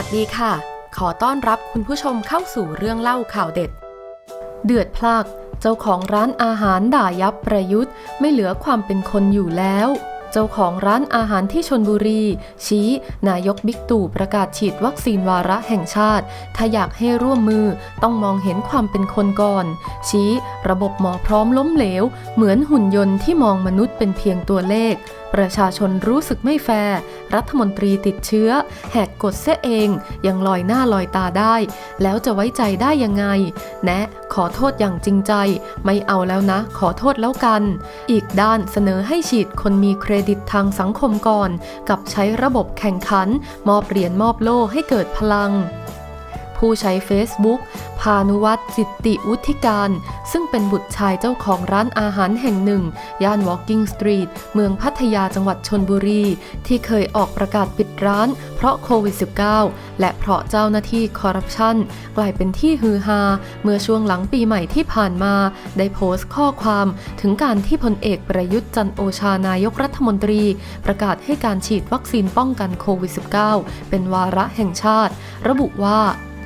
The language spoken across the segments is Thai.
วัสดีค่ะ ขอต้อนรับคุณผู้ชมเข้าสู่เรื่องเล่าข่าวเด็ด เดือดพลากเจ้าของร้านอาหารด่ายับประยุทธ์ ไม่เหลือความเป็นคนอยู่แล้ว เจ้าของร้านอาหารที่ชนบุรี ชี้ นายกบิ๊กตู่ประกาศฉีดวัคซีนวาระแห่งชาติ ถ้าอยากให้ร่วมมือต้องมองเห็นความเป็นคนก่อน ชี้ ระบบหมอพร้อมล้มเหลว เหมือนหุ่นยนต์ที่มองมนุษย์เป็นเพียงตัวเลข ประชาชนรู้สึกไม่แฟร์รัฐมนตรีติดเชื้อ แหกกฎเสียเอง ยังลอยหน้าลอยตาได้ แล้วจะไว้ใจได้ยังไง แนะ ขอโทษอย่างจริงใจ ไม่เอาแล้วนะ ขอโทษแล้วกัน อีกด้านเสนอให้ฉีดคนมีเครดิตทางสังคมก่อน กับใช้ระบบแข่งขัน มอบเหรียญมอบโล่ให้เกิดพลัง ผู้ใช้ Facebook พานุวัตรจิตติวุฒิการ ซึ่งเป็นบุตรชายเจ้าของร้านอาหารแห่งหนึ่ง ย่าน Walking Street เมืองพัทยาจังหวัดชนบุรี ที่เคยออกประกาศปิดร้าน เพราะโควิด -19 และเพราะเจ้าหน้าที่คอร์รัปชันกลายเป็นที่ฮือฮา เมื่อช่วงหลังปีใหม่ที่ผ่านมา ได้โพสต์ข้อความถึงการที่พลเอกประยุทธ์จันโอชานายกรัฐมนตรี ประกาศให้การฉีดวัคซีนป้องกันโควิด -19 เป็นวาระแห่งชาติ ระบุว่า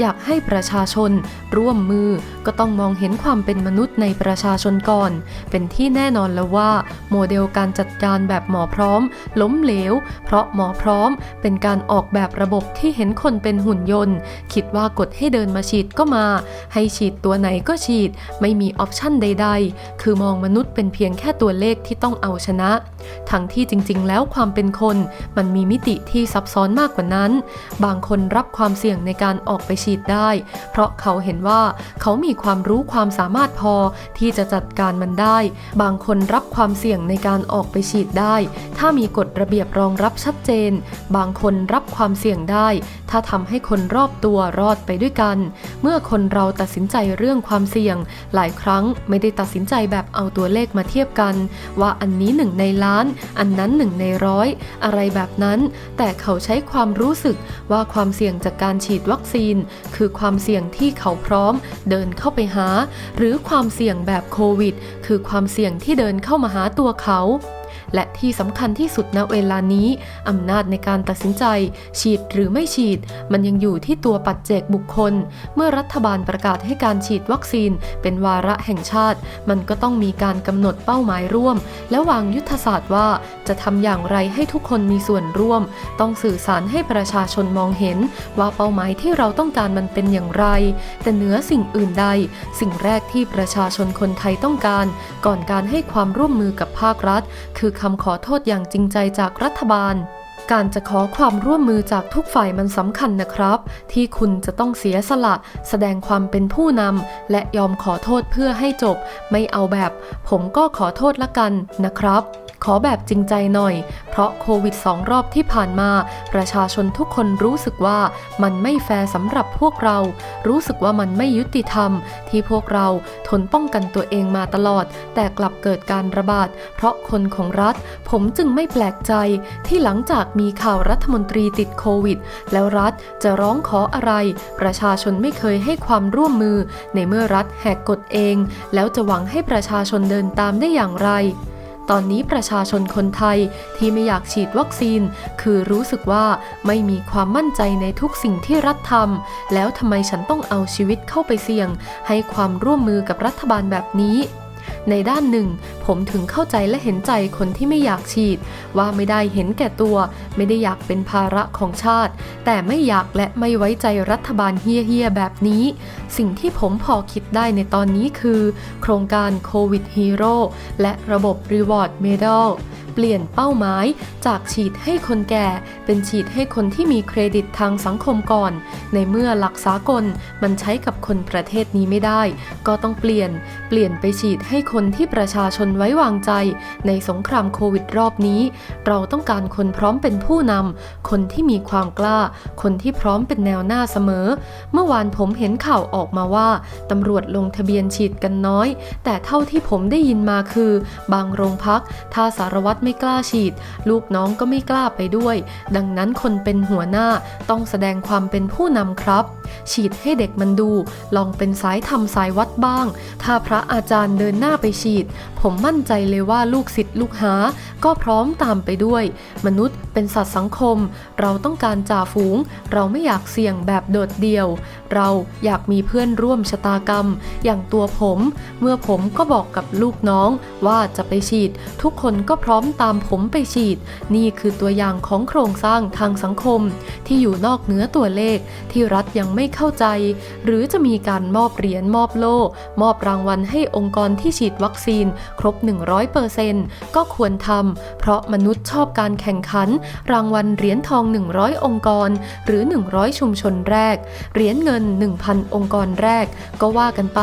อยากให้ประชาชน ร่วมมือก็ต้องมองเห็นความเป็นมนุษย์ในประชาชนก่อน เป็นที่แน่นอนแล้วว่า โมเดลการจัดการแบบหมอพร้อม ล้มเหลว เพราะหมอพร้อม เป็นการออกแบบระบบที่เห็นคนเป็นหุ่นยนต์ คิดว่ากดให้เดินมาฉีดก็มา ให้ฉีดตัวไหนก็ฉีด ไม่มีออปชั่นใด ๆ คือมองมนุษย์เป็นเพียงแค่ตัวเลขที่ต้องเอาชนะ ทั้งที่จริง ๆ แล้วความเป็นคน มันมีมิติที่ซับซ้อนมากกว่านั้น บางคนรับความเสี่ยงในการออกไปฉีดได้ เพราะเขาเห็นว่าเขามีความรู้ความสามารถพอที่จะจัดการมันได้ บางคนรับความเสี่ยงในการออกไปฉีดได้ ถ้ามีกฎระเบียบรองรับชัดเจน บางคนรับความเสี่ยงได้ ถ้าทำให้คนรอบตัวรอดไปด้วยกัน เมื่อคนเราตัดสินใจเรื่องความเสี่ยง หลายครั้งไม่ได้ตัดสินใจแบบเอาตัวเลขมาเทียบกัน ว่าอันนี้หนึ่งในล้าน อันนั้นหนึ่งในร้อยอะไรแบบนั้น แต่เขาใช้ความรู้สึกว่าความเสี่ยงจากการฉีดวัคซีนคือความเสี่ยงที่เขาพร้อมเดินเข้าไปหา หรือความเสี่ยงแบบโควิด คือความเสี่ยงที่เดินเข้ามาหาตัวเขา และที่สำคัญที่สุดณเวลานี้อำนาจในการตัดสินใจ ฉีดหรือไม่ฉีด มันยังอยู่ที่ตัวปัจเจกบุคคล เมื่อรัฐบาลประกาศให้การฉีดวัคซีน เป็นวาระแห่งชาติ มันก็ต้องมีการกำหนดเป้าหมายร่วม และวางยุทธศาสตร์ว่าจะทำอย่างไรให้ทุกคนมีส่วนร่วม ต้องสื่อสารให้ประชาชนมองเห็น ว่าเป้าหมายที่เราต้องการมันเป็นอย่างไร แต่เหนือสิ่งอื่นใด สิ่งแรกที่ประชาชนคนไทยต้องการ ก่อนการให้ความร่วมมือกับภาครัฐ คือคำขอโทษอย่างจริงใจจากรัฐบาล การจะขอความร่วมมือจากทุกฝ่ายมันสำคัญนะครับ ที่คุณจะต้องเสียสละ แสดงความเป็นผู้นำและยอมขอโทษเพื่อให้จบ ไม่เอาแบบ ผมก็ขอโทษละกันนะครับ อแบบจริงใจหน่อย เพราะโควิดสองรอบที่ผ่านมา ประชาชนทุกคนรู้สึกว่ามันไม่แฟร์สำหรับพวกเรา รู้สึกว่ามันไม่ยุติธรรม ที่พวกเราทนป้องกันตัวเองมาตลอด แต่กลับเกิดการระบาด เพราะคนของรัฐ ผมจึงไม่แปลกใจ ที่หลังจากมีข่าวรัฐมนตรีติดโควิด แล้วรัฐจะร้องขออะไร ประชาชนไม่เคยให้ความร่วมมือ ในเมื่อรัฐแหกกฎเอง แล้วจะหวังให้ประชาชนเดินตามได้อย่างไร ตอนนี้ประชาชนคนไทยที่ไม่อยากฉีดวัคซีน คือรู้สึกว่าไม่มีความมั่นใจในทุกสิ่งที่รัฐทำแล้วทำไมฉันต้องเอาชีวิตเข้าไปเสี่ยง ให้ความร่วมมือกับรัฐบาลแบบนี้ ในด้านหนึ่ง ผมถึงเข้าใจและเห็นใจคนที่ไม่อยากฉีด ว่าไม่ได้เห็นแก่ตัว ไม่ได้อยากเป็นภาระของชาติ แต่ไม่อยากและไม่ไว้ใจรัฐบาลเฮี้ยๆแบบนี้ สิ่งที่ผมพอคิดได้ในตอนนี้คือ โครงการโควิดฮีโร่และระบบรีวอร์ดเมดัล ปลี่ยนเป้าหมาย จากฉีดให้คนแก่ เป็นฉีดให้คนที่มีเครดิตทางสังคมก่อน ในเมื่อหลักสากลมันใช้กับคนประเทศนี้ไม่ได้ ก็ต้องเปลี่ยน เปลี่ยนไปฉีดให้คนที่ประชาชนไว้วางใจ ในสงครามโควิดรอบนี้ เราต้องการคนพร้อมเป็นผู้นำคนที่มีความกล้า คนที่พร้อมเป็นแนวหน้าเสมอ เมื่อวานผมเห็นข่าวออกมาว่าตำรวจลงทะเบียนฉีดกันน้อย แต่เท่าที่ผมได้ยินมาคือ บางโรงพักถ้าสารวัตรไม่กล้าฉีด ลูกน้องก็ไม่กล้าไปด้วย ดังนั้นคนเป็นหัวหน้าต้องแสดงความเป็นผู้นำครับ ฉีดให้เด็กมันดู ลองเป็นสายทำสายวัดบ้าง ถ้าพระอาจารย์เดินหน้าไปฉีด ผมมั่นใจเลยว่าลูกศิษย์ลูกหา ก็พร้อมตามไปด้วย มนุษย์เป็นสัตว์สังคม เราต้องการจ่าฝูง เราไม่อยากเสี่ยงแบบโดดเดี่ยว เราอยากมีเพื่อนร่วมชะตากรรม อย่างตัวผม เมื่อผมก็บอกกับลูกน้องว่าจะไปฉีด ทุกคนก็พร้อมตามผมไปฉีด นี่คือตัวอย่างของโครงสร้างทางสังคม ที่อยู่นอกเหนือตัวเลขที่รัฐยังไม่เข้าใจ หรือจะมีการมอบเหรียญมอบโล่ มอบรางวัลให้องค์กรที่ฉีดวัคซีน ครบ 100%ก็ควรทำเพราะมนุษย์ชอบการแข่งขัน รางวัลเหรียญทอง 100 องค์กร หรือ 100 ชุมชนแรก เหรียญเงิน 1,000 องค์กรแรก ก็ว่ากันไป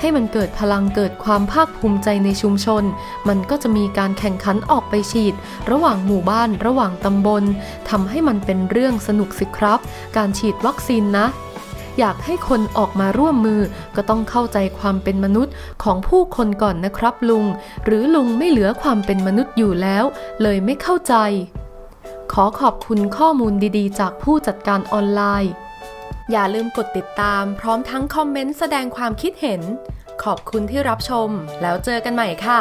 ให้มันเกิดพลังเกิดความภาคภูมิใจในชุมชน มันก็จะมีการแข่งขันออกไปฉีด ระหว่างหมู่บ้านระหว่างตำบลทำให้มันเป็นเรื่องสนุกสิครับ การฉีดวัคซีนนะ อยากให้คนออกมาร่วมมือ ก็ต้องเข้าใจความเป็นมนุษย์ของผู้คนก่อนนะครับลุง หรือลุงไม่เหลือความเป็นมนุษย์อยู่แล้ว เลยไม่เข้าใจ ขอขอบคุณข้อมูลดีๆ จากผู้จัดการออนไลน์ อย่าลืมกดติดตาม พร้อมทั้งคอมเมนต์แสดงความคิดเห็น ขอบคุณที่รับชม แล้วเจอกันใหม่ค่ะ